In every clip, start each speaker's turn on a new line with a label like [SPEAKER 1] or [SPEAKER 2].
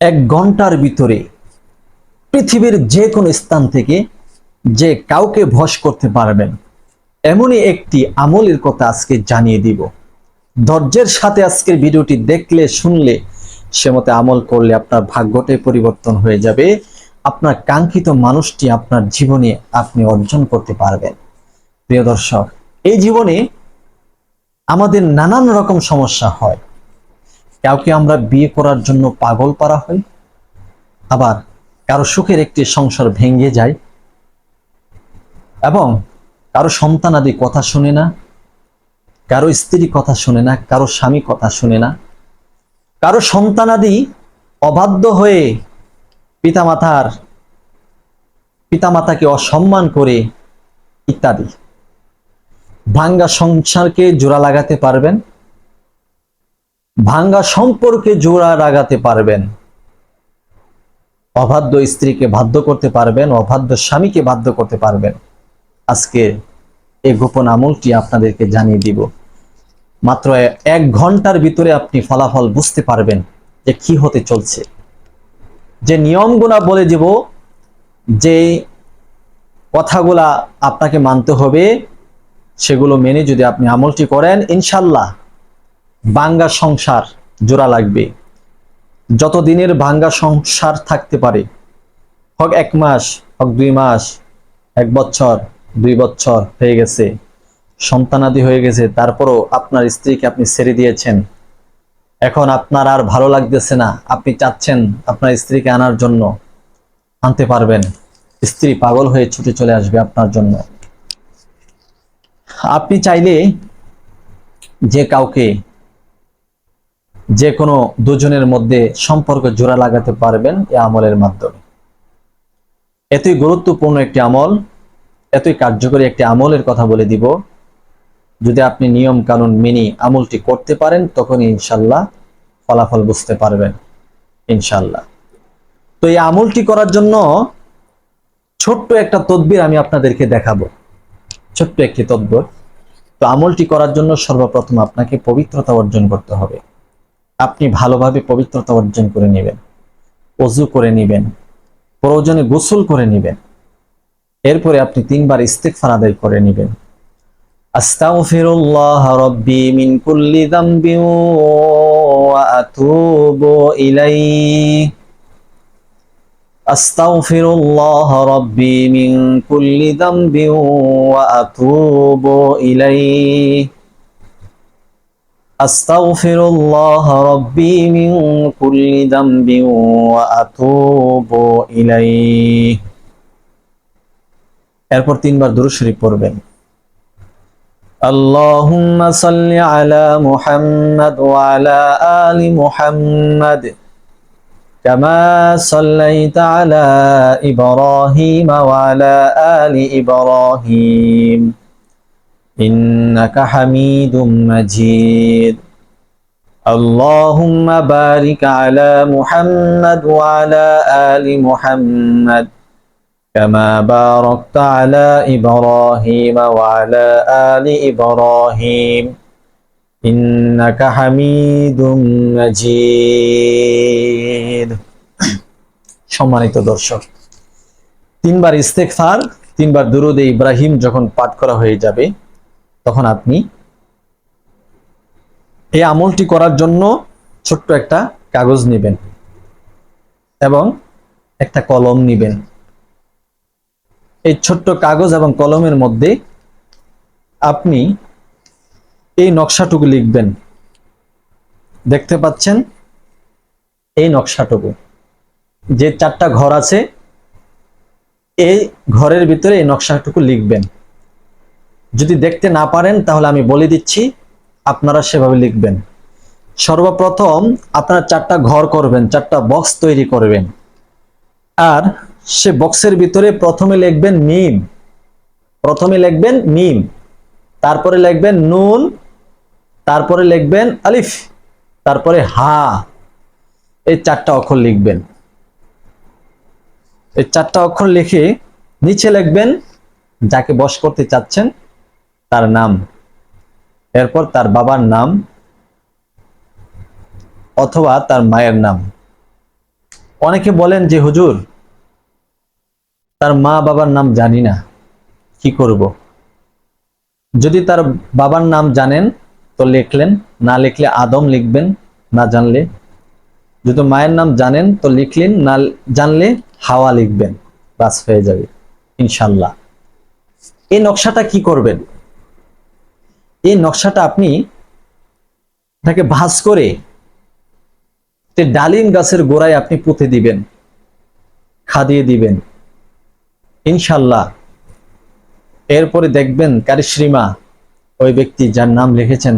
[SPEAKER 1] এক ঘণ্টার ভিতরে পৃথিবীর যে কোনো স্থান থেকে যে কাউকে ভস করতে পারবেন, এমনই একটি আমলের কথা আজকে জানিয়ে দিব। ধৈর্যের সাথে আজকের ভিডিওটি দেখলে, শুনলে, সে মতে আমল করলে আপনার ভাগ্যটাই পরিবর্তন হয়ে যাবে। আপনার কাঙ্ক্ষিত মানুষটি আপনার জীবনে আপনি অর্জন করতে পারবেন। প্রিয় দর্শক, এই জীবনে আমাদের নানান রকম সমস্যা হয়। কাউকে আমরা বিয়ে করার জন্য পাগল পারা হয়? আবার কারও সুখের একটি সংসার ভেঙে যায়। এবং কারও সন্তানাদি কথা শুনে না। কারও স্ত্রী কথা শুনে না। কারও স্বামী কথা শুনে না। কারও সন্তানাদি অবাধ্য হয়ে পিতামাতার পিতামাতাকে অসম্মান করে ইত্যাদি। ভাঙ্গা সংসারকে জোড়া লাগাতে পারবেন? ভাঙ্গা সম্পর্কে জোড়া লাগাতে পারবেন। অবাধ্য স্ত্রীকে বাধ্য করতে পারবেন অবাধ্য স্বামীকে বাধ্য করতে পারবেন। আজকে এই গোপন আমলটি আপনাদেরকে জানিয়ে দিব। মাত্র এক ঘণ্টার ভিতরে আপনি ফলাফল বুঝতে পারবেন যে কি হতে চলছে। যে নিয়মগুলা বলে দেব, যে কথাগুলা আপনাকে মানতে হবে, সেগুলো মেনে যদি আপনি আমলটি করেন ইনশাল্লাহ বাঙ্গা সংসার জোড়া লাগবে। যত দিনের ভাঙ্গা সংসার থাকতে পারে, হোক এক মাস, হোক দুই মাস, এক বছর, দুই বছর হয়ে গেছে, সন্তানাদি হয়ে গেছে, তারপরও আপনার স্ত্রীকে আপনি ছেড়ে দিয়েছেন। এখন আপনার আর ভালো লাগতেছে না, আপনি চাচ্ছেন আপনার স্ত্রীকে আনার জন্য। আনতে পারবেন, স্ত্রী পাগল হয়ে ছুটে চলে আসবে আপনার জন্য। আপনি চাইলে যে কাউকে যে কোনো দুজনের মধ্যে সম্পর্ক জোড়া লাগাতে পারবেন এ আমলের মাধ্যমে। এতই গুরুত্বপূর্ণ একটি আমল, এতই কার্যকরী একটি আমলের কথা বলে দিব। যদি আপনি নিয়ম কানুন মেনে আমলটি করতে পারেন তখন ইনশাল্লাহ ফলাফল বুঝতে পারবেন। ইনশাল্লাহ। তো এই আমলটি করার জন্য ছোট্ট একটা তদবির আমি আপনাদেরকে দেখাবো। ছোট্ট একটি তদবির। তো আমলটি করার জন্য সর্বপ্রথম আপনাকে পবিত্রতা অর্জন করতে হবে। আপনি ভালোভাবে পবিত্রতা অর্জন করে নেবেন, অজু করে নেবেন, প্রয়োজনে গোসল করে নেবেন। এরপরে আপনি তিনবার ইস্তেকফার আদায় করে নেবেন। আস্তাগফিরুল্লাহ রাব্বি মিন কুল্লি যামবিন ওয়া আতুবু ইলাইহি। আস্তাগফিরুল্লাহ রাব্বি মিন কুল্লি যামবিন ওয়া আতুবু ইলাইহি। أستغفر الله ربي من كل ذنب وأتوب إليه এরপর তিনবার দুরূদ শরীফ পড়বেন اللهم صل على محمد وعلى آل محمد كما صليت على إبراهيم وعلى آل إبراهيم إنك حميد مجيد اللهم بارك على محمد وعلى آل محمد كما باركت على إبراهيم وعلى آل إبراهيم إنك حميد مجيد সম্মানিত দর্শক তিনবার ইস্তেকফার তিনবার দুরুদে ইব্রাহিম যখন পাঠ করা হয়ে যাবে তখন আপনি এই আমলটি করার জন্য ছোট্ট একটা কাগজ নেবেন এবং একটা কলম নেবেন। এই ছোট্ট কাগজ এবং কলমের মধ্যে আপনি এই নকশাটুকু লিখবেন। দেখতে পাচ্ছেন? এই নকশাটুকু। যে চারটা ঘর আছে, এই ঘরের ভিতরে এই নকশাটুকু লিখবেন। যদি দেখতে না পারেন, তাহলে আমি বলে দিচ্ছি, আপনারা সেভাবে লিখবেন। সর্বপ্রথম আপনারা চারটা ঘর করবেন, চারটা বক্স তৈরি করবেন। আর সে বক্সের ভিতরে প্রথমে লিখবেন মিম প্রথমে লিখবেন মিম তারপরে লিখবেন নুন। তারপরে লিখবেন আলিফ। তারপরে হা। এই চারটা অক্ষর লিখবেন। এই চারটা অক্ষর লিখে নিচে লিখবেন, যাকে বশ করতে চাচ্ছেন তার নাম। এরপর তার বাবার নাম অথবা তার মায়ের নাম। অনেকে বলেন যে, হুজুর, তার মা বাবার নাম জানি না, কি করব? যদি তার বাবার নাম জানেন, তো লিখলেন, না লিখলে আদম লিখবেন, না জানলে। যদি মায়ের নাম জানেন, তো লিখলেন, না জানলে হাওয়া লিখবেন, বাস হয়ে যাবে, ইনশাল্লাহ। এই নকশাটা কি করবেন? এই নকশাটা আপনি তাকে ভাঁজ করে ডালিম গাছের গোড়ায় আপনি পুঁতে দিবেন, খাদিয়ে দিবেন, ইনশাল্লাহ। এরপরে দেখবেন কারিশ্রীমা ওই ব্যক্তি যার নাম লিখেছেন,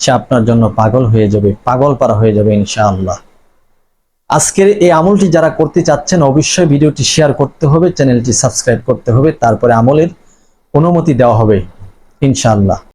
[SPEAKER 1] সে আপনার জন্য পাগল হয়ে যাবে, পাগল পারা হয়ে যাবে ইনশাআল্লাহ। আজকের এই আমলটি যারা করতে চাচ্ছেন, অবশ্যই ভিডিওটি শেয়ার করতে হবে, চ্যানেলটি সাবস্ক্রাইব করতে হবে, তারপরে আমলের অনুমতি দেওয়া হবে, ইনশাআল্লাহ।